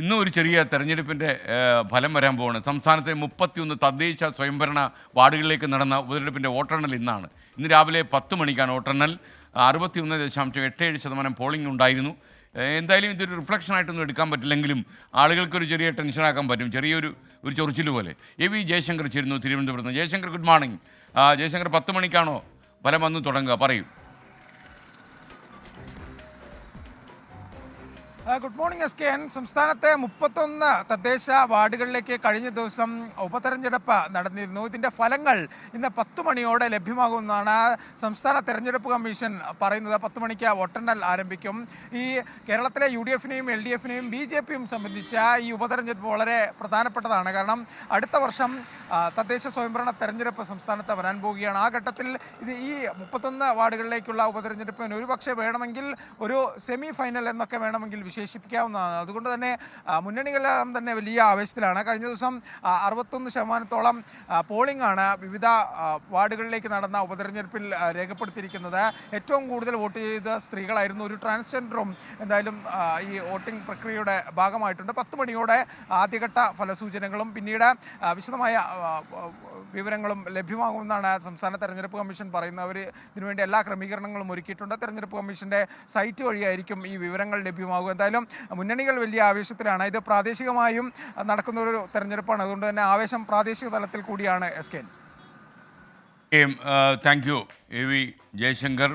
ഇന്നും ഒരു ചെറിയ തെരഞ്ഞെടുപ്പിന്റെ ഫലം വരാൻ പോവാണ്. സംസ്ഥാനത്തെ മുപ്പത്തിയൊന്ന് തദ്ദേശ സ്വയംഭരണ വാർഡുകളിലേക്ക് നടന്ന ഉപതെരഞ്ഞെടുപ്പിന്റെ വോട്ടെണ്ണൽ ഇന്നാണ്. ഇന്ന് രാവിലെ പത്ത് മണിക്കാണ് വോട്ടെണ്ണൽ. അറുപത്തിയൊന്ന് ദശാംശം എട്ട് ഏഴ് ശതമാനം പോളിംഗ് ഉണ്ടായിരുന്നു. എന്തായാലും ഇതൊരു റിഫ്ലക്ഷൻ ആയിട്ടൊന്നും എടുക്കാൻ പറ്റില്ലെങ്കിലും ആളുകൾക്കൊരു ചെറിയ ടെൻഷനാക്കാൻ പറ്റും. ചെറിയൊരു ഒരു ചൊറിച്ചിൽ പോലെ. എ വി ജയശങ്കർ ചേരുന്നു തിരുവനന്തപുരത്ത് ജയശങ്കർ ഗുഡ് മോർണിംഗ്. ജയശങ്കർ പത്ത് മണിക്കാണോ ഫലം വന്ന് തുടങ്ങുക? പറയൂ. Good morning S K N സംസ്ഥാനത്തെ മുപ്പത്തൊന്ന് തദ്ദേശ വാർഡുകളിലേക്ക് കഴിഞ്ഞ ദിവസം ഉപതെരഞ്ഞെടുപ്പ് നടന്നിരുന്നു. ഇതിന്റെ ഫലങ്ങൾ ഇന്ന് പത്ത് മണിയോടെ ലഭ്യമാകുമെന്നാണ് സംസ്ഥാന തെരഞ്ഞെടുപ്പ് കമ്മീഷൻ പറയുന്നത്. പത്ത് മണിക്ക് വോട്ടെണ്ണൽ ആരംഭിക്കും. ഈ കേരളത്തിലെ യു ഡി എഫിനെയും എൽ ഡി എഫിനെയും ബി ജെ പിയും സംബന്ധിച്ച ഈ ഉപതെരഞ്ഞെടുപ്പ് വളരെ പ്രധാനപ്പെട്ടതാണ്. കാരണം അടുത്ത വർഷം തദ്ദേശ സ്വയംഭരണ തെരഞ്ഞെടുപ്പ് സംസ്ഥാനത്ത് വരാൻ പോവുകയാണ്. ആ ഘട്ടത്തിൽ ഇത് ഈ മുപ്പത്തൊന്ന് വാർഡുകളിലേക്കുള്ള ഉപതെരഞ്ഞെടുപ്പിന് ഒരുപക്ഷെ വേണമെങ്കിൽ ഒരു സെമി ഫൈനൽ എന്നൊക്കെ വേണമെങ്കിൽ വിശേഷിപ്പിക്കാവുന്നതാണ്. അതുകൊണ്ട് തന്നെ മുന്നണികളെല്ലാം തന്നെ വലിയ ആവേശത്തിലാണ്. കഴിഞ്ഞ ദിവസം അറുപത്തൊന്ന് ശതമാനത്തോളം പോളിംഗ് ആണ് വിവിധ വാർഡുകളിലേക്ക് നടന്ന ഉപതെരഞ്ഞെടുപ്പിൽ രേഖപ്പെടുത്തിയിരിക്കുന്നത്. ഏറ്റവും കൂടുതൽ വോട്ട് ചെയ്ത സ്ത്രീകളായിരുന്നു ഒരു ട്രാൻസ്ജെൻഡറും എന്തായാലും ഈ വോട്ടിംഗ് പ്രക്രിയയുടെ ഭാഗമായിട്ടുണ്ട്. പത്ത് മണിയോടെ ആദ്യഘട്ട ഫലസൂചനകളും പിന്നീട് വിശദമായ വിവരങ്ങളും ലഭ്യമാകുമെന്നാണ് സംസ്ഥാന തെരഞ്ഞെടുപ്പ് കമ്മീഷൻ പറയുന്നത്. അവർ ഇതിനുവേണ്ടി എല്ലാ ക്രമീകരണങ്ങളും ഒരുക്കിയിട്ടുണ്ട്. തെരഞ്ഞെടുപ്പ് കമ്മീഷന്റെ സൈറ്റ് വഴിയായിരിക്കും ഈ വിവരങ്ങൾ ലഭ്യമാകുക. എന്തായാലും മുന്നണികൾ വലിയ ആവേശത്തിലാണ്. ഇത് പ്രാദേശികമായും നടക്കുന്ന ഒരു തെരഞ്ഞെടുപ്പാണ്. അതുകൊണ്ട് തന്നെ ആവേശം പ്രാദേശിക തലത്തിൽ കൂടിയാണ് S K thank you. A V Jayashankar.